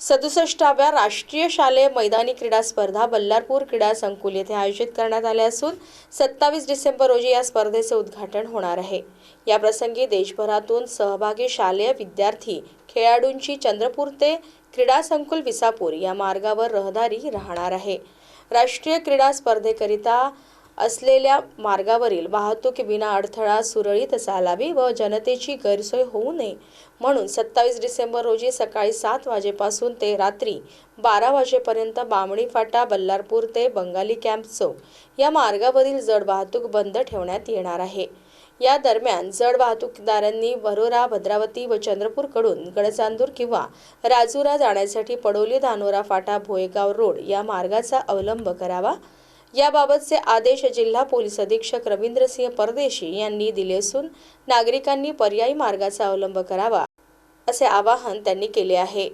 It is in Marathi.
सदुसष्टाव्या राष्ट्रीय शालेय मैदानी क्रीडा स्पर्धा बल्लारपूर क्रीडा संकुल येथे आयोजित करण्यात आल्या असून सत्तावीस डिसेंबर रोजी या स्पर्धेचे उद्घाटन होणार आहे. या प्रसंगी देशभरातून सहभागी शालेय विद्यार्थी खेळाडूंची चंद्रपूर ते क्रीडा संकुल विसापूर या मार्गावर रहदारी राहणार आहे. राष्ट्रीय क्रीडा स्पर्धेकरिता असलेल्या मार्गावरील वाहतूक विना अडथळा सुरळीत चालावी व जनतेची गैरसोय होऊ नये म्हणून सत्तावीस डिसेंबर रोजी सकाळी सात वाजेपासून ते रात्री बारा वाजेपर्यंत बामणी फाटा बल्लारपूर ते बंगाली कॅम्प चौक या मार्गावरील जड वाहतूक बंद ठेवण्यात येणार आहे. या दरम्यान जड वाहतूकदारांनी वरोरा भद्रावती व चंद्रपूरकडून गडचांदूर किंवा राजुरा जाण्यासाठी पडोली धानोरा फाटा भोयगाव रोड या मार्गाचा अवलंब करावा. याबाबतचे आदेश जिल्हा पोलीस अधीक्षक रवींद्रसिंह परदेशी यांनी दिले असून नागरिकांनी पर्यायी मार्गाचा अवलंब करावा असे आवाहन त्यांनी केले आहे.